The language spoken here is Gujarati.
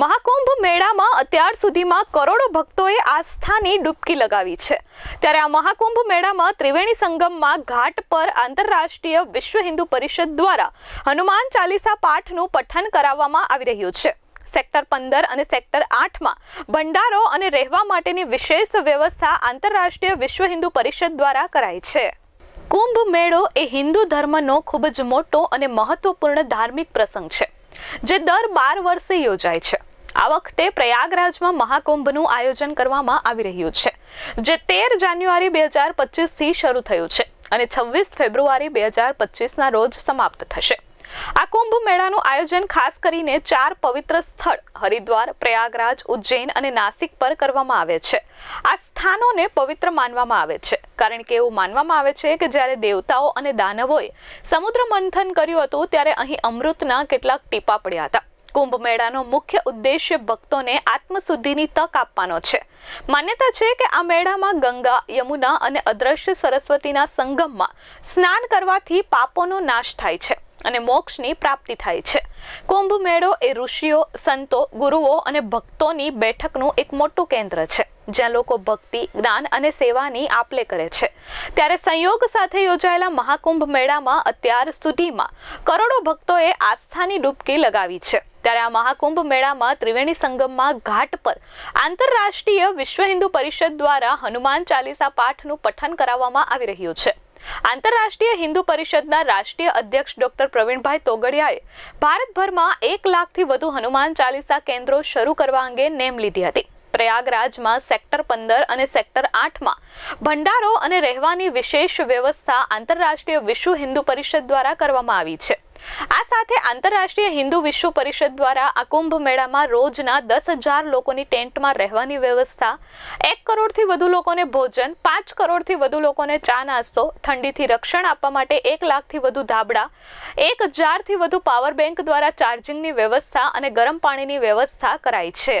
મહાકુંભ મેળામાં અત્યાર સુધીમાં કરોડો ભક્તોએ આસ્થાની ડૂબકી લગાવી છે. ત્યારે આ મહાકુંભ મેળામાં ત્રિવેણી સંગમમાં ઘાટ પર આંતરરાષ્ટ્રીય વિશ્વ હિન્દુ પરિષદ દ્વારા હનુમાન ચાલીસા પાઠનું પઠન કરાવવામાં આવી રહ્યું છે. સેક્ટર પંદર અને સેક્ટર આઠમાં ભંડારો અને રહેવા માટેની વિશેષ વ્યવસ્થા આંતરરાષ્ટ્રીય વિશ્વ હિન્દુ પરિષદ દ્વારા કરાઈ છે. કુંભ મેળો એ હિન્દુ ધર્મનો ખૂબ જ મોટો અને મહત્વપૂર્ણ ધાર્મિક પ્રસંગ છે, જે દર બાર વર્ષે યોજાય છે. આ વખતે પ્રયાગરાજમાં મહાકુંભનું આયોજન કરવામાં આવી રહ્યું છે, જે તેર જાન્યુઆરી બે હજાર પચીસથી શરૂ થયું છે અને છવ્વીસ ફેબ્રુઆરી બે હજાર પચીસના રોજ સમાપ્ત થશે. આ કુંભ મેળાનું આયોજન ખાસ કરીને ચાર પવિત્ર સ્થળ, હરિદ્વાર, પ્રયાગરાજ, ઉજ્જૈન અને નાસિક પર કરવામાં આવે છે. આ સ્થાનોને પવિત્ર માનવામાં આવે છે, કારણ કે એવું માનવામાં આવે છે કે જ્યારે દેવતાઓ અને દાનવોએ સમુદ્ર મંથન કર્યું હતું, ત્યારે અહીં અમૃતના કેટલાક ટીપા પડ્યા હતા. કુંભ મેળાનો મુખ્ય ઉદ્દેશ્ય ભક્તોને આત્મશુદ્ધિની તક આપવાનો છે. માન્યતા છે કે આ મેળામાં ગંગા, યમુના અને અદ્રશ્ય સરસ્વતીના સંગમમાં સ્નાન કરવાથી પાપોનો નાશ થાય છે અને મોક્ષની પ્રાપ્તિ થાય છે. કુંભ મેળો એ ઋષિઓ, સંતો, ગુરુઓ અને ભક્તોની બેઠકનું એક મોટું કેન્દ્ર છે, જ્યાં લોકો ભક્તિ, જ્ઞાન અને સેવાની આપલે કરે છે. ત્યારે સંયોગ સાથે યોજાયેલા મહાકુંભ મેળામાં અત્યાર સુધીમાં કરોડો ભક્તોએ આસ્થાની ડૂબકી લગાવી છે. ત્યારે આ મહાકુંભ મેળામાં ત્રિવેણી સંગમમાં ઘાટ પર આંતરરાષ્ટ્રીય વિશ્વ હિન્દુ પરિષદ દ્વારા હનુમાન ચાલીસા પાઠનું પઠન કરાવવામાં આવી રહ્યું છે. આંતરરાષ્ટ્રીય હિન્દુ પરિષદના રાષ્ટ્રીય અધ્યક્ષ ડોક્ટર પ્રવીણભાઈ તોગડિયાએ ભારતભરમાં એક લાખથી વધુ હનુમાન ચાલીસા કેન્દ્રો શરૂ કરવા અંગે નેમ લીધી હતી. પ્રયાગરાજમાં સેક્ટર પંદર અને સેક્ટર આઠમાં ભંડારો અને રહેવાની વિશેષ વ્યવસ્થા આંતરરાષ્ટ્રીય વિશ્વ હિન્દુ પરિષદ દ્વારા કરવામાં આવી છે. આ સાથે આંતરરાષ્ટ્રીય હિન્દુ વિશ્વ પરિષદ દ્વારા આ કુંભ મેળામાં રોજના દસ હજાર લોકોની ટેન્ટમાં રહેવાની વ્યવસ્થા, એક કરોડથી વધુ લોકોને ભોજન, પાંચ કરોડથી વધુ લોકોને ચા નાસ્તો, ઠંડીથી રક્ષણ આપવા માટે એક લાખથી વધુ ધાબળા, એક હજારથી વધુ પાવર બેંક દ્વારા ચાર્જિંગની વ્યવસ્થા અને ગરમ પાણીની વ્યવસ્થા કરાઈ છે.